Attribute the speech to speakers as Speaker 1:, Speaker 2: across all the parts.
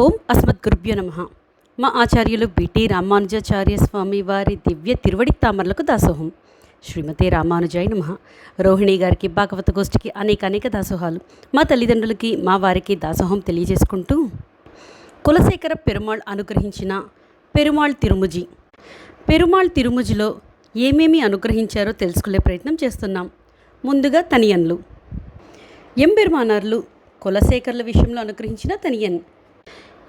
Speaker 1: ఓం అస్మద్గురుభ్యో నమ. మా ఆచార్యులు బిటి రామానుజాచార్య స్వామి వారి దివ్య తిరువడి తామరలకు దాసోహం. శ్రీమతి రామానుజాయ నమ. రోహిణి గారికి భాగవత గోష్ఠికి అనేక అనేక దాసోహాలు. మా తల్లిదండ్రులకి మా వారికి దాసోహం తెలియజేసుకుంటూ కులశేఖర పెరుమాళ్ అనుగ్రహించిన పెరుమాళ్ తిరుముజి. పెరుమాళ్ తిరుముజిలో ఏమేమి అనుగ్రహించారో తెలుసుకునే ప్రయత్నం చేస్తున్నాం. ముందుగా తనియన్లు. ఎంబెరుమానార్లు కులశేఖర్ల విషయంలో అనుగ్రహించిన తనియన్.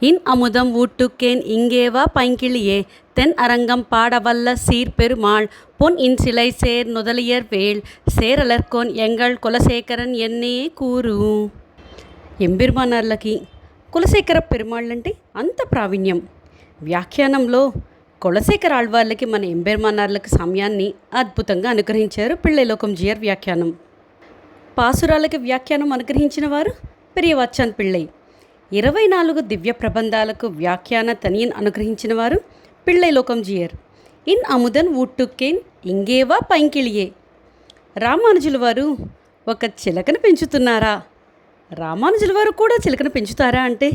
Speaker 1: ఇన్ అముదం ఊట్టుకేన్ ఇంగేవా పైంకిళియే தென் அரங்கம் பாடவல்ல சீர் பெருமாள் பொன் இன் சிலை சேர் நுதலியர் வேள் சேரலர்கோன் எங்கள் కులశేఖరన్ ఎన్నే కూరు ఎంబెరుమానార్లకి కులశేఖర పెరుమాళ్ళంటే అంత ప్రావీణ్యం వ్యాఖ్యానంలో కులశేఖర ఆళ్వార్లకి మన ఎంబెరుమానార్లకు సమయాన్ని అద్భుతంగా అనుగ్రహించారు పిళ్ళైలోకం జియర్ వ్యాఖ్యానం పాసురాలకి వ్యాఖ్యానం అనుగ్రహించిన వారు పెరియవచ్చాన్ పిళ్ళై ఇరవై నాలుగు దివ్య ప్రబంధాలకు వ్యాఖ్యాన తనియన్ అనుగ్రహించిన వారు పిళ్ళైలోకం జియర్. ఇన్ అముదన్ ఊట్టుకేన్ ఇంగేవా పైంకిళియే. రామానుజుల వారు ఒక చిలకను పెంచుతున్నారా? రామానుజుల వారు కూడా చిలకను పెంచుతారా అంటే?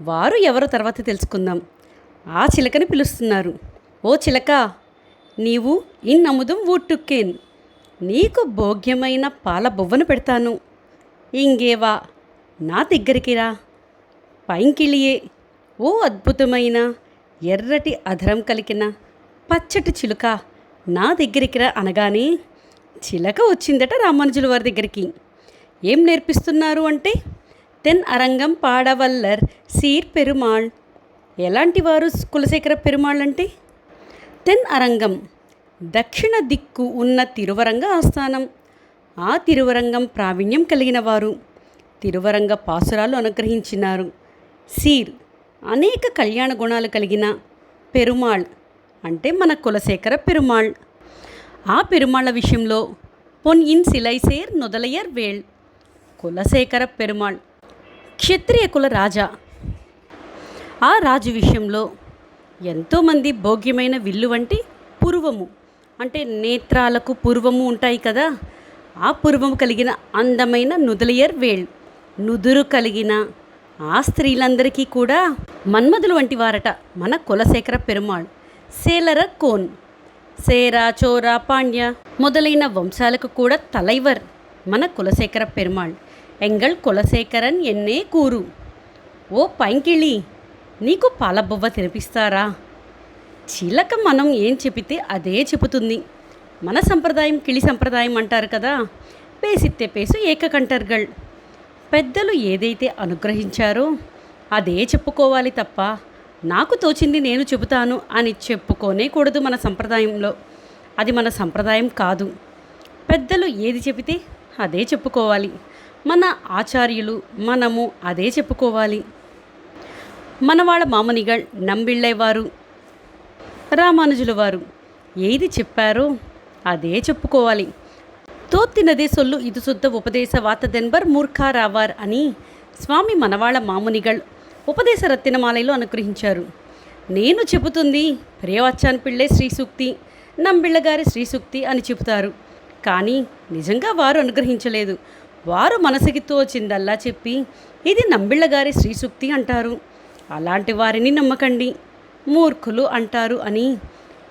Speaker 1: వారు ఎవరో తర్వాత తెలుసుకుందాం. ఆ చిలకని పిలుస్తున్నారు. ఓ చిలక నీవు ఇన్ అముదం ఊట్టుకేన్ నీకు భోగ్యమైన పాల బొవ్వను పెడతాను. ఇంగేవా నా దగ్గరికి రా. పైంకిళియే ఓ అద్భుతమైన ఎర్రటి అధరం కలిగిన పచ్చటి చిలుక నా దగ్గరికి రా అనగానే చిలక వచ్చిందట రామానుజుల వారి దగ్గరికి. ఏం నేర్పిస్తున్నారు అంటే తెన్ అరంగం పాడవల్లర్ సీర్ పెరుమాళ్. ఎలాంటి వారు కులశేఖర పెరుమాళ్ అంటే? తెన్ అరంగం దక్షిణ దిక్కు ఉన్న తిరువరంగ ఆస్థానం. ఆ తిరువరంగం ప్రావీణ్యం కలిగిన వారు. తిరువరంగ పాసురాలు అనుగ్రహించినారు. సీర్ అనేక కళ్యాణ గుణాలు కలిగిన పెరుమాళ్ అంటే మన కులశేఖర పెరుమాళ్. ఆ పెరుమాళ్ళ విషయంలో పొన్ ఇన్ సిలైసేర్ నొదలయ్యర్ వేళ్. కులశేఖర పెరుమాళ్. క్షత్రియ కుల రాజా. ఆ రాజు విషయంలో ఎంతోమంది భోగ్యమైన విల్లు వంటి పూర్వము అంటే నేత్రాలకు పూర్వము ఉంటాయి కదా ఆ పూర్వము కలిగిన అందమైన నుదలియర్ వేళ్. నుదురు కలిగిన ఆ స్త్రీలందరికీ కూడా మన్మధులు వంటి వారట మన కులశేఖర పెరుమాళ్ సేలర కోన్ సేరా చోరా పాండ్య మొదలైన వంశాలకు కూడా తలైవర్ మన కులశేఖర పెరుమాళ్ ఎంగల్ కులశేఖరన్ ఎన్నే కూరు. ఓ పైంకిళి నీకు పాలబొవ్వ తినిపిస్తారా? చిలక మనం ఏం చెబితే అదే చెబుతుంది. మన సంప్రదాయం కిళి సంప్రదాయం అంటారు కదా పేసిత్తే పేసు ఏకకంటర్గళ్ పెద్దలు ఏదైతే అనుగ్రహించారో అదే చెప్పుకోవాలి తప్ప నాకు తోచింది నేను చెబుతాను అని చెప్పుకోనే కూడదు మన సంప్రదాయంలో. అది మన సంప్రదాయం కాదు. పెద్దలు ఏది చెబితే అదే చెప్పుకోవాలి. మన ఆచార్యులు మనము అదే చెప్పుకోవాలి. మనవాళ్ళ మామనిగళ్ నంబిళ్ళేవారు రామానుజుల వారు ఏది చెప్పారో అదే చెప్పుకోవాలి. తోత్తినదే సొల్లు ఇది శుద్ధ ఉపదేశ వాతదెన్బర్ మూర్ఖారావార్ అని స్వామి మనవాళ్ళ మామునిగళ్ ఉపదేశ రత్నమాలయలో అనుగ్రహించారు. నేను చెబుతుంది ప్రియవచ్చాన్ పిళ్ళే శ్రీసూక్తి నంబిళ్ళగారి శ్రీసూక్తి అని చెబుతారు. కానీ నిజంగా వారు అనుగ్రహించలేదు. వారు మనసుకి తోచిందల్లా చెప్పి ఇది నంబిళ్ళగారి శ్రీసూక్తి అంటారు. అలాంటి వారిని నమ్మకండి మూర్ఖులు అంటారు అని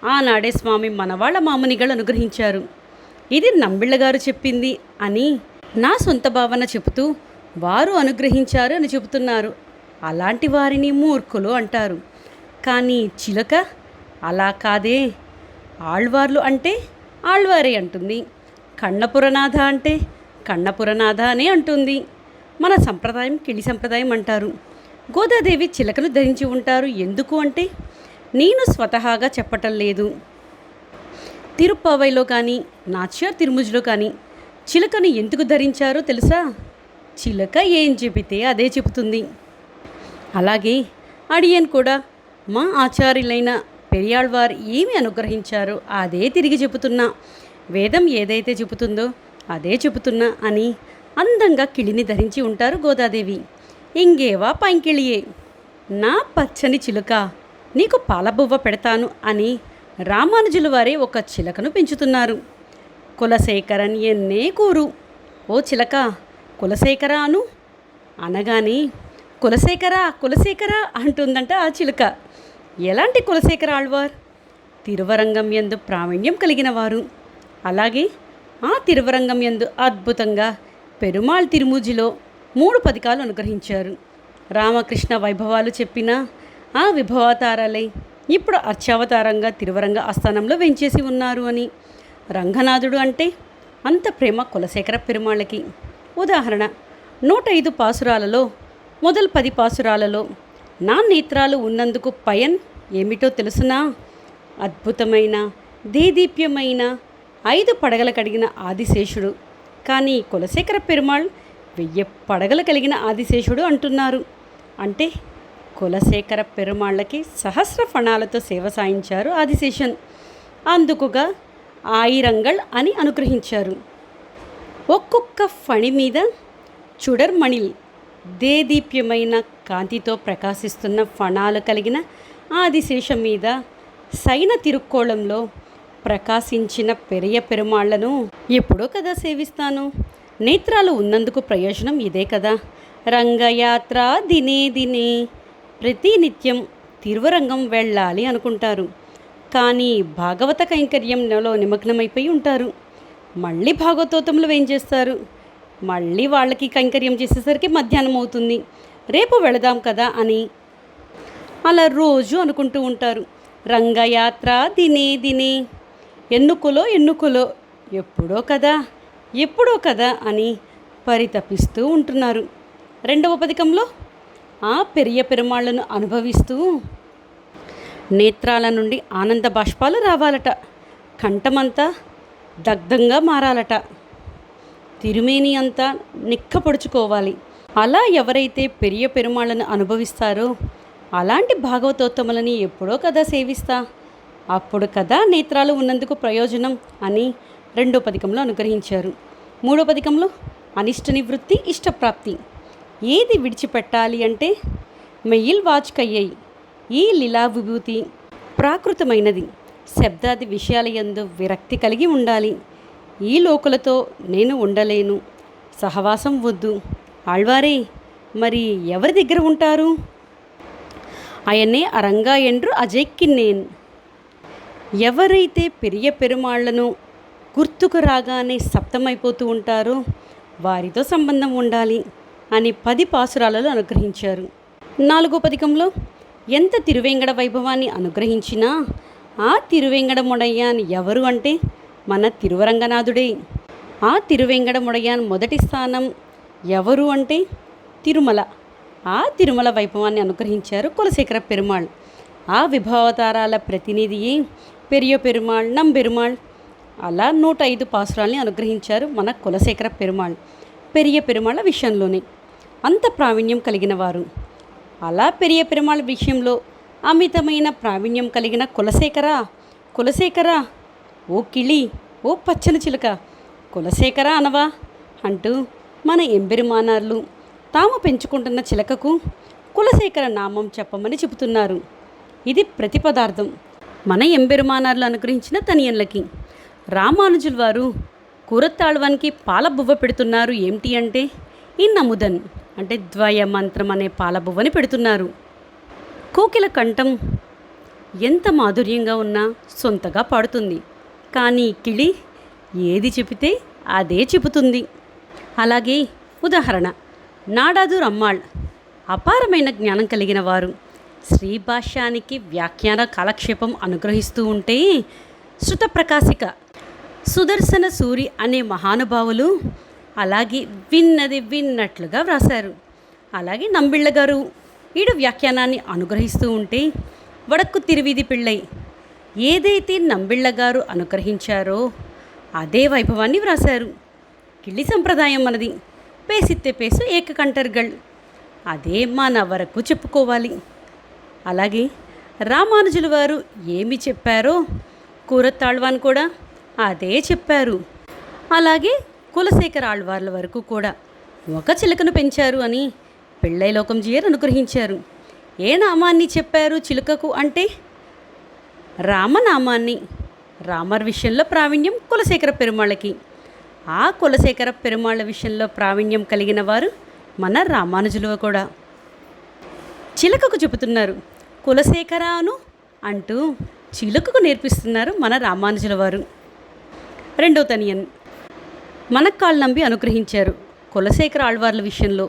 Speaker 1: ఆనాడే స్వామి మనవాళ్ళ మామునిగలు అనుగ్రహించారు. ఇది నంబిళ్ళగారు చెప్పింది అని నా సొంత భావన చెబుతూ వారు అనుగ్రహించారు అని చెబుతున్నారు. అలాంటి వారిని మూర్ఖులు అంటారు. కానీ చిలక అలా కాదే. ఆళ్వార్లు అంటే ఆళ్వారే అంటుంది. కన్నపురనాథ అంటే కన్నపురనాథ అనే అంటుంది. మన సంప్రదాయం కిళి సంప్రదాయం అంటారు. గోదాదేవి చిలకను ధరించి ఉంటారు. ఎందుకు అంటే నేను స్వతహాగా చెప్పటం లేదు. తిరుప్పావైలో కానీ నాచ్యార్ తిరుముజిలో కానీ చిలకను ఎందుకు ధరించారో తెలుసా? చిలక ఏం చెబితే అదే చెబుతుంది. అలాగే అడియన్ కూడా మా ఆచార్యులైన పెరియాళ్వారు ఏమి అనుగ్రహించారో అదే తిరిగి చెబుతున్నా. వేదం ఏదైతే చెబుతుందో అదే చెబుతున్నా అని అందంగా కిళిని ధరించి ఉంటారు గోదాదేవి. ఇంగేవా పైంకిళియే? నా పచ్చని చిలుక నీకు పాలబువ్వ పెడతాను అని రామానుజుల వారి ఒక చిలకను పెంచుతున్నారు. కులశేఖరన్ ఎన్నే కూరు? ఓ చిలక కులశేఖర అను? అనగానే కులశేఖర కులశేఖర అంటుందంట ఆ చిలుక. ఎలాంటి కులశేఖర ఆళ్వార్? తిరువరంగం యందు ప్రావీణ్యం కలిగిన వారు. అలాగే ఆ తిరువరంగం యందు అద్భుతంగా పెరుమాళ్ తిరుమూజిలో మూడు పథకాలు అనుగ్రహించారు. రామకృష్ణ వైభవాలు చెప్పిన ఆ విభవాతారాలై ఇప్పుడు అర్చావతారంగా తిరువరంగ ఆస్థానంలో వెంచేసి ఉన్నారు అని. రంగనాథుడు అంటే అంత ప్రేమ కులశేఖర పెరుమాళ్ళకి. ఉదాహరణ నూట ఐదు పాసురాలలో మొదలు పది పాసురాలలో నా నేత్రాలు ఉన్నందుకు పయన్ ఏమిటో తెలుసునా? అద్భుతమైన దేదీప్యమైన ఐదు పడగల కడిగిన ఆదిశేషుడు. కానీ కులశేఖర పెరుమాళ్ వెయ్యి పడగలు కలిగిన ఆదిశేషుడు అంటున్నారు. అంటే కులశేఖర పెరుమాళ్ళకి సహస్ర ఫణాలతో సేవ సాయించారు ఆదిశేషన్. అందుకుగా ఆయిరంగళ్ అని అనుగ్రహించారు. ఒక్కొక్క ఫణి మీద చుడర్మణిల్ దేదీప్యమైన కాంతితో ప్రకాశిస్తున్న ఫణాలు కలిగిన ఆదిశేషం మీద సైన తిరుక్కోళంలో ప్రకాశించిన పెరియ పెరుమాళ్ళను ఎప్పుడో కదా సేవిస్తాను. నేత్రాలు ఉన్నందుకు ప్రయోజనం ఇదే కదా. రంగయాత్ర దినే దినే ప్రతి నిత్యం తిరువరంగం వెళ్ళాలి అనుకుంటారు. కానీ భాగవత కైంకర్యంలో నిమగ్నమైపోయి ఉంటారు. మళ్ళీ భాగవతోతంలో ఏం చేస్తారు? మళ్ళీ వాళ్ళకి కైంకర్యం చేసేసరికి మధ్యాహ్నం అవుతుంది. రేపు వెళదాం కదా అని అలా రోజు అనుకుంటూ ఉంటారు. రంగయాత్ర దినే దినే. ఎన్నుకులో ఎన్నుకులో. ఎప్పుడో కదా ఎప్పుడో కదా అని పరితపిస్తూ ఉంటున్నారు. రెండవ పథకంలో ఆ పెరియ పెరుమాళ్ళను అనుభవిస్తూ నేత్రాల నుండి ఆనంద బాష్పాలు రావాలట. కంఠమంతా దగ్ధంగా మారాలట. తిరుమేని అంతా నిక్కపొడుచుకోవాలి. అలా ఎవరైతే పెరియ పెరుమాళ్ళను అనుభవిస్తారో అలాంటి భాగవతోత్తములని ఎప్పుడో కదా సేవిస్తా. అప్పుడు కదా నేత్రాలు ఉన్నందుకు ప్రయోజనం అని రెండో పథకంలో అనుగ్రహించారు. మూడో పథకంలో అనిష్ట నివృత్తి ఇష్టప్రాప్తి ఏది విడిచిపెట్టాలి అంటే మెయిల్ వాచ్కయ్యాయి ఈ లీలా విభూతి ప్రాకృతమైనది. శబ్దాది విషయాల ఎందు విరక్తి కలిగి ఉండాలి. ఈ లోకులతో నేను ఉండలేను. సహవాసం వద్దు. ఆళ్వారే మరి ఎవరి దగ్గర ఉంటారు? ఆయనే అరంగా ఎండ్రు అజయ్కిన్నేన్ ఎవరైతే పెరియ పెరుమాళ్ళను గుర్తుకు రాగానే సప్తమైపోతూ ఉంటారో వారితో సంబంధం ఉండాలి. అని పది పాసురాలలో అనుగ్రహించారు. నాలుగో పథకంలో ఎంత తిరువేంగడ వైభవాన్ని అనుగ్రహించినా ఆ తిరువేంగడ మొడయ్యాన్ ఎవరు అంటే మన తిరువరంగనాథుడే. ఆ తిరువేంగడ మొడయ్యాన్ మొదటి స్థానం ఎవరు అంటే తిరుమల. ఆ తిరుమల వైభవాన్ని అనుగ్రహించారు కులశేఖర పెరుమాళ్. ఆ విభావతారాల ప్రతినిధియే పెరియ పెరుమాళ్ నంబెరుమాళ్ అలా నూట ఐదు పాసురాల్ని అనుగ్రహించారు మన కులశేఖర పెరుమాళ్. పెరియ పెరుమాళ్ళ విషయంలోనే. అంత ప్రావీణ్యం కలిగిన వారు. అలా పెరియ పెరుమాళ్ విషయంలో అమితమైన ప్రావీణ్యం కలిగిన కులశేఖర కులశేఖర ఓ కిళి ఓ పచ్చని చిలుక కులశేఖర అనవా? అంటూ మన ఎంబెరుమానార్లు తాము పెంచుకుంటున్న చిలకకు కులశేఖర నామం చెప్పమని చెబుతున్నారు. ఇది ప్రతిపదార్థం. మన ఎంబెరుమానార్లు అనుగ్రహించిన తనియన్లకి. రామానుజుల వారు కూరత్తాళ్వానికి పాల బువ్వ పెడుతున్నారు ఏమిటి అంటే ఈ నముదన్. అంటే ద్వయ మంత్రం అనే పాలబువ్వని పెడుతున్నారు. కోకిల కంఠం ఎంత మాధుర్యంగా ఉన్నా సొంతగా పాడుతుంది. కానీ కిళి ఏది చెబితే అదే చెబుతుంది. అలాగే ఉదాహరణ నాడాదు రమ్మాళ్ అపారమైన జ్ఞానం కలిగిన వారు శ్రీభాష్యానికి వ్యాఖ్యాన కాలక్షేపం అనుగ్రహిస్తూ ఉంటే శృతప్రకాశిక సుదర్శన సూరి అనే మహానుభావులు అలాగే విన్నది విన్నట్లుగా వ్రాశారు. అలాగే నంబిళ్ళ గారు ఈడు వ్యాఖ్యానాన్ని అనుగ్రహిస్తూ ఉంటే వడక్కు తిరివిది పిళ్ళై ఏదైతే నంబిళ్ళ గారు అనుగ్రహించారో అదే వైభవాన్ని వ్రాశారు. కిళ్ళి సంప్రదాయం మనది పేసిత్తే పేసు ఏకకంటర్గళ్ అదే మన వరకు చెప్పుకోవాలి. అలాగే రామానుజుల వారు ఏమి చెప్పారో కూరత్తాళ్వాన్ కూడా అదే చెప్పారు. అలాగే కులశేఖర ఆళ్వార్ల వరకు కూడా. ఒక చిలుకను పెంచారు అని పెళ్ళైలోకం జీయర్ అనుగ్రహించారు. ఏ నామాన్ని చెప్పారు చిలుకకు అంటే? రామనామాన్ని. రామర్ విషయంలో ప్రావీణ్యం కులశేఖర పెరుమాళ్ళకి. ఆ కులశేఖర పెరుమాళ్ళ విషయంలో ప్రావీణ్యం కలిగిన వారు మన రామానుజులు కూడా. చిలకకు చెబుతున్నారు కులశేఖరాను అంటూ చిలుకకు నేర్పిస్తున్నారు మన రామానుజుల వారు రెండవ తనియన్ మనక్కాళ్ళు నంబి అనుగ్రహించారు కులశేఖర ఆళ్వార్ల విషయంలో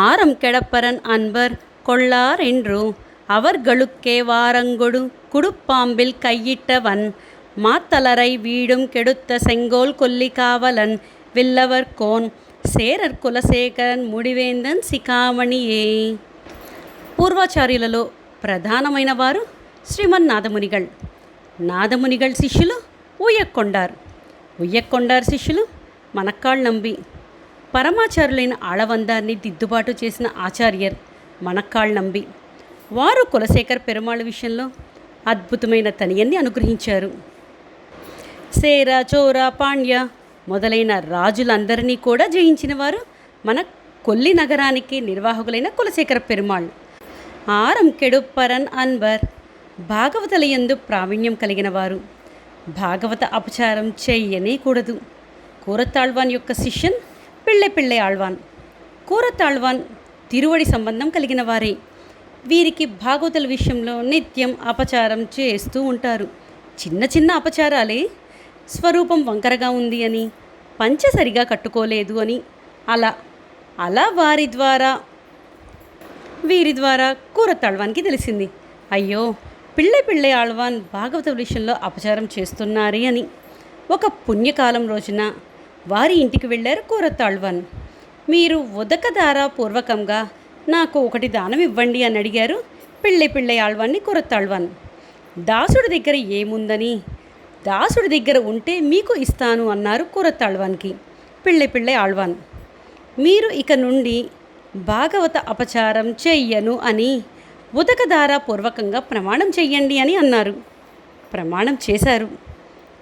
Speaker 1: ஆரம் கெடப்பரன் அன்பர் கொள்ளாரென்று அவர்களுக்கே வாரங்கொடு குடுப்பாம்பில் கையிட்டவன் மாத்தலரை வீடும் கெடுத்த செங்கோல் கொல்லி காவலன் வில்லவர் கோன் சேரர் కులశేఖరన్ ముడివేందన్ శిఖామణియే పూర్వాచార్యులలో ప్రధానమైన వారు శ్రీమన్ నాదమునిగళ్ నాదమునిగళ్ శిష్యులు ఉయ్యక్కొండార్ ఉయ్యక్కొండార్ శిష్యులు మనక్కాళ్ళు నంబి పరమాచారులైన ఆళవందాన్ని దిద్దుబాటు చేసిన ఆచార్యర్ మనక్కాళ్ నంబి వారు కులశేఖర్ పెరుమాళ్ విషయంలో అద్భుతమైన తనియన్ని అనుగ్రహించారు. సేర చోర పాండ్య మొదలైన రాజులందరినీ కూడా జయించిన వారు మన కొల్లి నగరానికి నిర్వాహకులైన కులశేఖర పెరుమాళ్. ఆరంకెడు పరన్ అన్వర్ భాగవతల యందు ప్రావీణ్యం కలిగిన వారు. భాగవత అపచారం చేయనేకూడదు. కూడదు కూరతాళ్వాన్ యొక్క శిష్యన్ పిళ్ళె పిళ్ళె ఆళ్వాన్. కూరతాళ్వాన్ తిరువడి సంబంధం కలిగిన వారే. వీరికి భాగవతుల విషయంలో నిత్యం అపచారం చేస్తూ ఉంటారు. చిన్న చిన్న అపచారాలే స్వరూపం వంకరగా ఉంది అని పంచ సరిగా కట్టుకోలేదు అని అలా అలా వారి ద్వారా వీరి ద్వారా కూరతాళ్వాన్కి తెలిసింది. అయ్యో పిళ్ళై పిళ్ళై ఆళ్వాన్ భాగవత విషయంలో అపచారం చేస్తున్నారు అని. ఒక పుణ్యకాలం రోజున వారి ఇంటికి వెళ్ళారు కూరతాళ్వాన్ మీరు ఉదకధార పూర్వకంగా నాకు ఒకటి దానం ఇవ్వండి అని అడిగారు పిళ్ళై పిళ్ళై ఆళ్వాన్ని కూరతాళ్వాన్ దాసుడి దగ్గర ఏముందని? దాసుడి దగ్గర ఉంటే మీకు ఇస్తాను అన్నారు కూరతాళ్వాన్కి పిళ్ళై పిళ్ళై ఆళ్వాన్. మీరు ఇక నుండి భాగవత అపచారం చెయ్యను అని ఉదకధార పూర్వకంగా ప్రమాణం చెయ్యండి అని అన్నారు. ప్రమాణం చేశారు.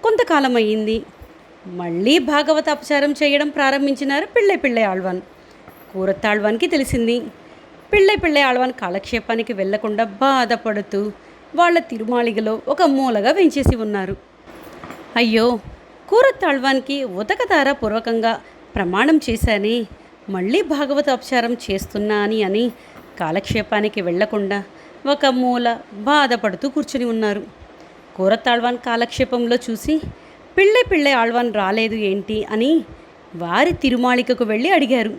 Speaker 1: కొంతకాలం అయ్యింది మళ్ళీ భాగవత అపచారం చేయడం ప్రారంభించినారు పిళ్ళై పిళ్ళై ఆళ్వాన్. కూరత్తాళ్వాన్కి తెలిసింది. పిళ్ళై పిళ్ళై ఆళ్వాన్ కాలక్షేపానికి వెళ్ళకుండా బాధపడుతూ వాళ్ళ తిరుమాళిగలో ఒక మూలగా వెంచేసి ఉన్నారు. అయ్యో కూరత్తాళ్వాన్కి ఉదకధార పూర్వకంగా ప్రమాణం చేశానే మళ్ళీ భాగవత అపచారం చేస్తున్నా అని అని కాలక్షేపానికి వెళ్ళకుండా ఒక మూల బాధపడుతూ కూర్చుని ఉన్నారు. కూరతాళ్వాన్ కాలక్షేపంలో చూసి పిళ్ళె పిళ్ళె ఆళ్వాన్ రాలేదు ఏంటి? అని వారి తిరుమాళికకు వెళ్ళి అడిగారు.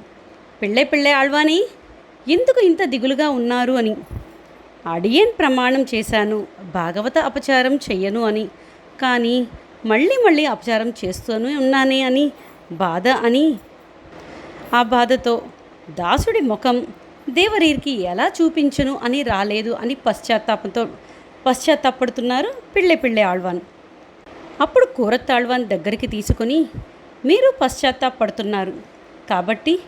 Speaker 1: పిళ్ళె పిళ్ళె ఆళ్వాని ఎందుకు ఇంత దిగులుగా ఉన్నారు? అని. అడియన్ ప్రమాణం చేశాను భాగవత అపచారం చెయ్యను అని. కానీ మళ్ళీ మళ్ళీ అపచారం చేస్తూనే ఉన్నానే అని బాధ అని. ఆ బాధతో దాసుడి ముఖం దేవరీరికి ఎలా చూపించను అని రాలేదు అని పశ్చాత్తాపంతో పశ్చాత్తాపడుతున్నారు పిళ్ళె పిళ్ళె ఆళ్వాన్. అప్పుడు కూరత్తాళ్వాన్ దగ్గరికి తీసుకుని మీరు పశ్చాత్తాపడుతున్నారు కాబట్టి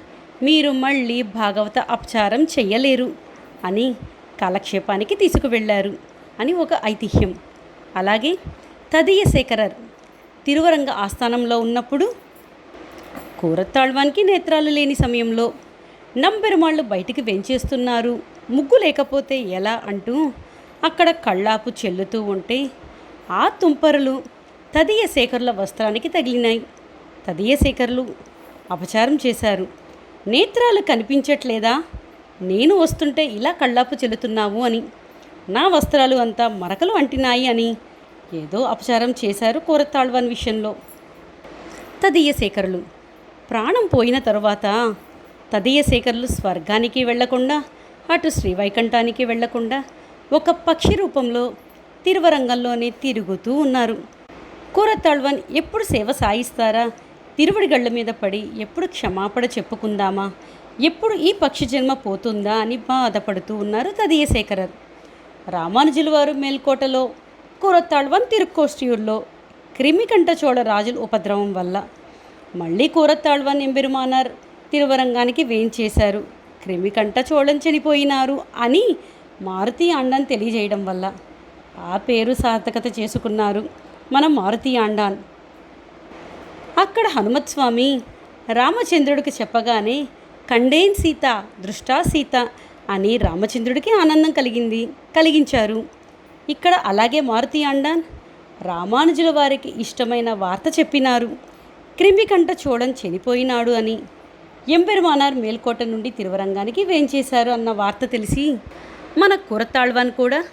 Speaker 1: మీరు మళ్ళీ భాగవత అపచారం చెయ్యలేరు అని కాలక్షేపానికి తీసుకువెళ్ళారు అని ఒక ఐతిహ్యం. అలాగే తదియ శేఖరర్ తిరువరంగ ఆస్థానంలో ఉన్నప్పుడు కూరత్తాళ్వానికి నేత్రాలు లేని సమయంలో నంబెరుమాళ్ళు బయటికి వెంచేస్తున్నారు. ముగ్గు లేకపోతే ఎలా అంటూ అక్కడ కళ్ళాపు చెల్లుతూ ఉంటే ఆ తుంపరులు తదియ శేఖరుల వస్త్రానికి తగిలినాయి. తదియ శేఖరులు అపచారం చేశారు. నేత్రాలు కనిపించట్లేదా? నేను వస్తుంటే ఇలా కళ్ళాపు చెల్లుతున్నావు అని. నా వస్త్రాలు అంతా మరకలు అంటినాయి అని ఏదో అపచారం చేశారు కూరతాళ్వాన్ విషయంలో. తదియ శేఖరులు. ప్రాణం పోయిన తరువాత తదీయ శేఖరులు స్వర్గానికి వెళ్ళకుండా అటు శ్రీవైకంఠానికి వెళ్ళకుండా ఒక పక్షి రూపంలో తిరువరంగంలోనే తిరుగుతూ ఉన్నారు. కూరతాళ్వన్ ఎప్పుడు సేవ సాయిస్తారా? తిరువడిగళ్ళ మీద పడి ఎప్పుడు క్షమాపణ చెప్పుకుందామా? ఎప్పుడు ఈ పక్షి జన్మ పోతుందా అని బాధపడుతూ ఉన్నారు తదియ శేఖరర్ రామానుజుల వారు మేల్కోటలో కూరతాళ్వన్ తిరుక్కోష్టియూర్లో క్రిమికంఠచోళ రాజుల ఉపద్రవం వల్ల మళ్ళీ కూరతాళ్వన్ ఎంబెరుమానార్. తిరువరంగానికి వేయించేశారు. క్రిమికంఠ చోళం చనిపోయినారు అని మారుతి ఆండాన్ తెలియజేయడం వల్ల ఆ పేరు సార్థకత చేసుకున్నారు మన మారుతి ఆండాన్. అక్కడ హనుమత్స్వామి రామచంద్రుడికి చెప్పగానే కండేన్ సీత దృష్టా సీత అని రామచంద్రుడికి ఆనందం కలిగింది కలిగించారు. ఇక్కడ అలాగే మారుతి ఆండాన్ రామానుజుల వారికి ఇష్టమైన వార్త చెప్పినారు. క్రిమికంట చూడని చనిపోయినాడు అని ఎంపెరుమానార్ మేల్కోట నుండి తిరువరంగానికి వేంచేశారు అన్న వార్త తెలిసి మన కురతాళ్వాన్ కూడా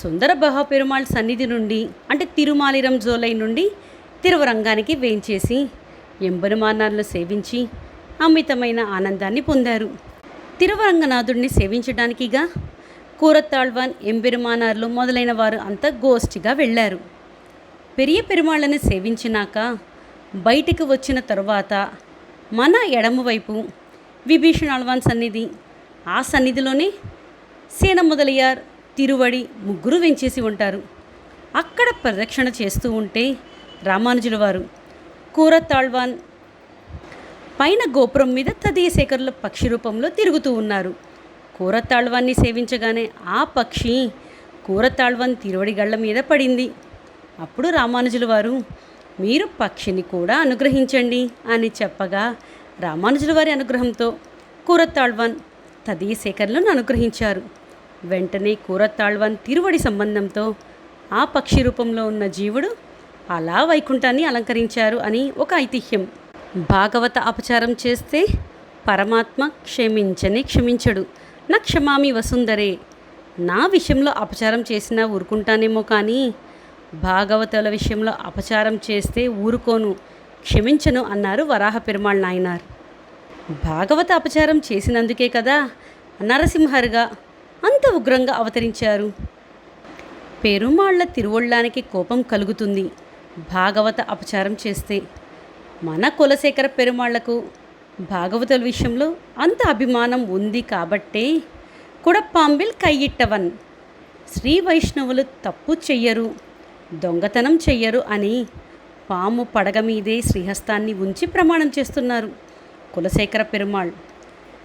Speaker 1: సుందర బహపెరుమాళ్ సన్నిధి నుండి అంటే తిరుమాలిరం జోలై నుండి తిరువరంగానికి వేంచేసి ఎంబెరుమానార్ను సేవించి అమితమైన ఆనందాన్ని పొందారు. తిరువరంగనాథుడిని సేవించడానికిగా కూరతాళ్వాన్ ఎంబెరుమానార్లు మొదలైన వారు అంతా గోష్ఠిగా వెళ్ళారు. పెరియ పెరుమాళ్ళని సేవించినాక బయటికి వచ్చిన తరువాత మన ఎడమవైపు విభీషణ అల్వాన్ సన్నిధి. ఆ సన్నిధిలోనే సేన మొదలయ్యార్ తిరువడి ముగ్గురు వెంచేసి ఉంటారు. అక్కడ ప్రదక్షిణ చేస్తూ ఉంటే రామానుజుల వారు కూరతాళ్వాన్ పైన గోపురం మీద తదియశేఖరుల పక్షి రూపంలో తిరుగుతూ ఉన్నారు. కూరతాళ్వాన్ని సేవించగానే ఆ పక్షి కూరతాళ్వాన్ తిరువడి గళ్ళ మీద పడింది. అప్పుడు రామానుజుల వారు మీరు పక్షిని కూడా అనుగ్రహించండి అని చెప్పగా రామానుజుల వారి అనుగ్రహంతో కూరత్తాళ్వన్ తదీ అనుగ్రహించారు. వెంటనే కూరత్తాళ్వన్ తిరువడి సంబంధంతో ఆ పక్షి రూపంలో ఉన్న జీవుడు అలా వైకుంఠాన్ని అలంకరించారు అని ఒక ఐతిహ్యం. భాగవత అపచారం చేస్తే పరమాత్మ క్షమించని క్షమించడు. నా క్షమామి వసుందరే నా విషయంలో అపచారం చేసినా ఊరుకుంటానేమో కానీ భాగవతుల విషయంలో అపచారం చేస్తే ఊరుకోను క్షమించను అన్నారు వరాహ పెరుమాళ్ నాయనార్. భాగవత అపచారం చేసినందుకే కదా నరసింహర్గా అంత ఉగ్రంగా అవతరించారు. పెరుమాళ్ళ తిరువళ్ళానికి కోపం కలుగుతుంది భాగవత అపచారం చేస్తే. మన కులశేఖర పెరుమాళ్ళకు భాగవతుల విషయంలో అంత అభిమానం ఉంది కాబట్టే కుడపాంబిల్ కయ్యిట్టవన్ శ్రీ వైష్ణవులు తప్పు చెయ్యరు. దొంగతనం చెయ్యరు అని పాము పడగ మీదే శ్రీహస్తాన్ని ఉంచి ప్రమాణం చేస్తున్నారు కులశేఖర పెరుమాళ్.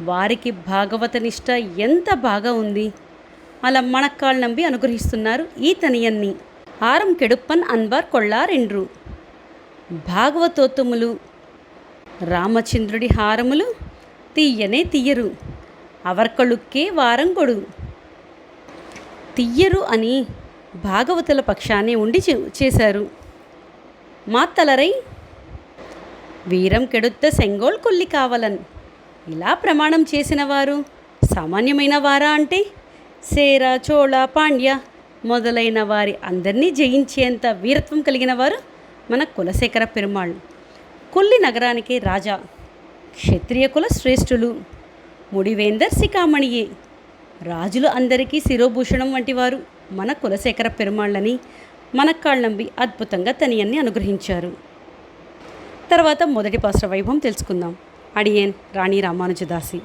Speaker 1: వారికి భాగవత నిష్ట ఎంత బాగా ఉంది? అలా మణక్కాళ్ళు నంబి అనుగ్రహిస్తున్నారు ఈ తనియన్ని. ఆరం కెడుప్పన్ అన్వార్ కొళ్ళారెండ్రు. భాగవతోత్తములు రామచంద్రుడి హారములు తీయనే తీయరు. అవర్కళుక్కే వారంగొడు తీయరు అని భాగవతుల పక్షాన్ని ఉండి చే- చేశారు. మాత్తలరై వీరం కెడుత్త సెంగోల్ కొల్లి కావలన్. ఇలా ప్రమాణం చేసిన వారు సామాన్యమైన వారా అంటే? సేర చోళ పాండ్య మొదలైన వారి అందరినీ జయించేంత వీరత్వం కలిగిన వారు మన కులశేఖర పెరుమాళ్ళు. కొల్లి నగరానికి రాజా క్షత్రియ కుల శ్రేష్ఠులు ముడివేందర్ శిఖామణియే. రాజులు అందరికీ శిరోభూషణం వంటి వారు మన కులశేఖర పెరుమాళ్ళని మనక్కాళ్ళంబి అద్భుతంగా తనియన్ని అనుగ్రహించారు. తర్వాత మొదటి పాత్ర వైభవం తెలుసుకుందాం. అడియేన్ రాణి రామానుజదాసి.